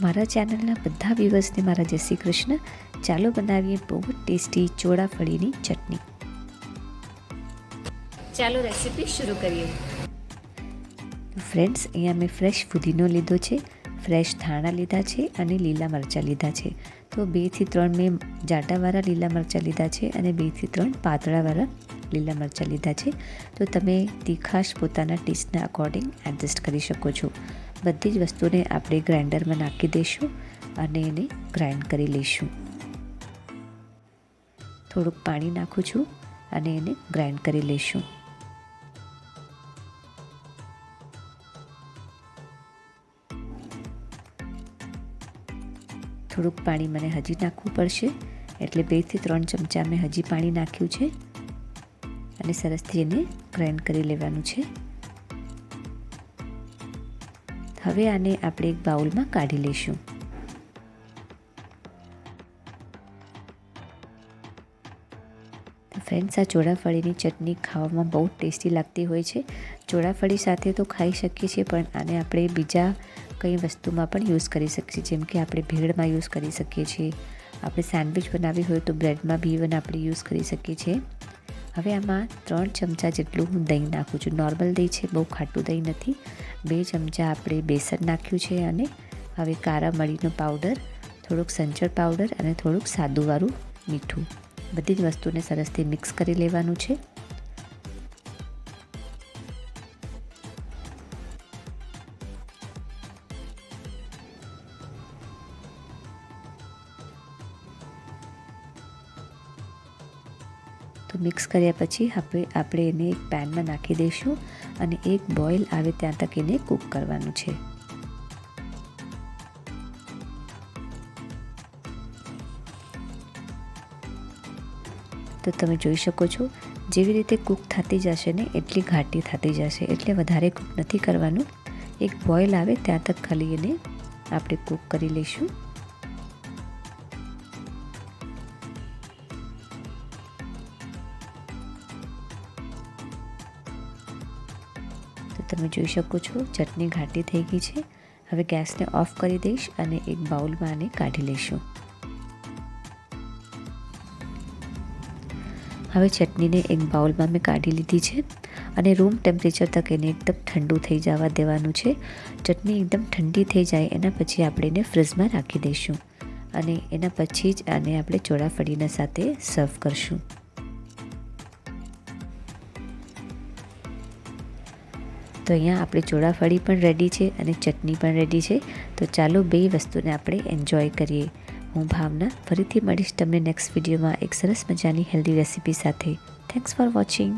મારા ચેનલના બધા વ્યૂવર્સને મારા જય શ્રી કૃષ્ણ. ચાલો બનાવીએ બહુ જ ટેસ્ટી ચોળાફળીની ચટણી. ચાલો રેસીપી શરૂ કરીએ. ફ્રેન્ડ્સ અહીંયા મેં ફ્રેશ ફુદીનો લીધો છે ફ્રેશ ધાણા લીધા છે અને લીલા મરચાં લીધા છે. તો બેથી ત્રણ મેં જાટાવાળા લીલા મરચાં લીધા છે અને બેથી ત્રણ પાતળાવાળા લીલા મરચાં લીધા છે. તો તમે તીખાશ પોતાના ટેસ્ટના અકોર્ડિંગ એડજસ્ટ કરી શકો છો. બધી જ વસ્તુને આપણે ગ્રાઇન્ડરમાં નાખી દઈશું અને એને ગ્રાઇન્ડ કરી લઈશું. થોડુંક પાણી નાખું છું અને એને ગ્રાઇન્ડ કરી લઈશું. થોડુંક પાણી મને હજી નાખવું પડશે, એટલે બેથી ત્રણ ચમચા મેં હજી પાણી નાખ્યું છે અને સરસથી એને ગ્રાઇન્ડ કરી લેવાનું છે. હવે આને આપણે એક બાઉલમાં કાઢી લઈશું. ફ્રેન્ડ્સ, આ ચોળાફળીની ચટણી ખાવામાં બહુ ટેસ્ટી લાગતી હોય છે. ચોળાફળી સાથે તો ખાઈ શકીએ છીએ, પણ આને આપણે બીજા કઈ વસ્તુમાં પણ યુઝ કરી શકીએ જેમ કે આપણે ભેળમાં યુઝ કરી શકીએ છીએ. આપણે સેન્ડવિચ બનાવી હોય તો બ્રેડમાં બી પણ આપણે યુઝ કરી શકીએ છીએ. હવે આમાં ત્રણ ચમચા જેટલું હું દહીં નાખું છું. નોર્મલ દહીં છે, બહુ ખાટું દહીં નથી. બે ચમચા આપણે બેસન નાખ્યું છે અને હવે કારા મરીનો પાવડર થોડુંક સંચળ પાવડર અને થોડુંક સાદુંવાળું મીઠું. બધી જ વસ્તુને સરસથી મિક્સ કરી લેવાનું છે. મિક્સ કર્યા પછી આપણે આપણે એને એક પેનમાં નાખી દઈશું અને એક બોઇલ આવે ત્યાં તક એને કૂક કરવાનું છે. તો તમે જોઈ શકો છો, જેવી રીતે કૂક થતી જશે ને એટલી ઘાટી થતી જશે, એટલે વધારે કૂક નથી કરવાનું. એક બોઇલ આવે ત્યાં તક ખાલી એને આપણે કૂક કરી લઈશું. તો તમે જોઈ શકો છો, ચટણી ઘાટી થઈ ગઈ છે. હવે ગેસને ઓફ કરી દઈશ અને એક બાઉલમાં આને કાઢી લઈશું. હવે ચટણીને એક બાઉલમાં મેં કાઢી લીધી છે અને રૂમ ટેમ્પરેચર તક એને એકદમ ઠંડુ થઈ જવા દેવાનું છે. ચટણી એકદમ ઠંડી થઈ જાય એના પછી આપણે એને ફ્રીજમાં રાખી દઈશું અને એના પછી જ આને આપણે ચોળાફળીના સાથે સર્વ કરશું. તો અહીંયા આપણે ચોળાફળી પણ રેડી છે અને ચટણી પણ રેડી છે. તો ચાલો બે વસ્તુને આપણે એન્જોય કરીએ. હું ભાવના ફરીથી મળીશ તમને નેક્સ્ટ વિડીયોમાં એક સરસ મજાની હેલ્ધી રેસીપી સાથે. Thanks for watching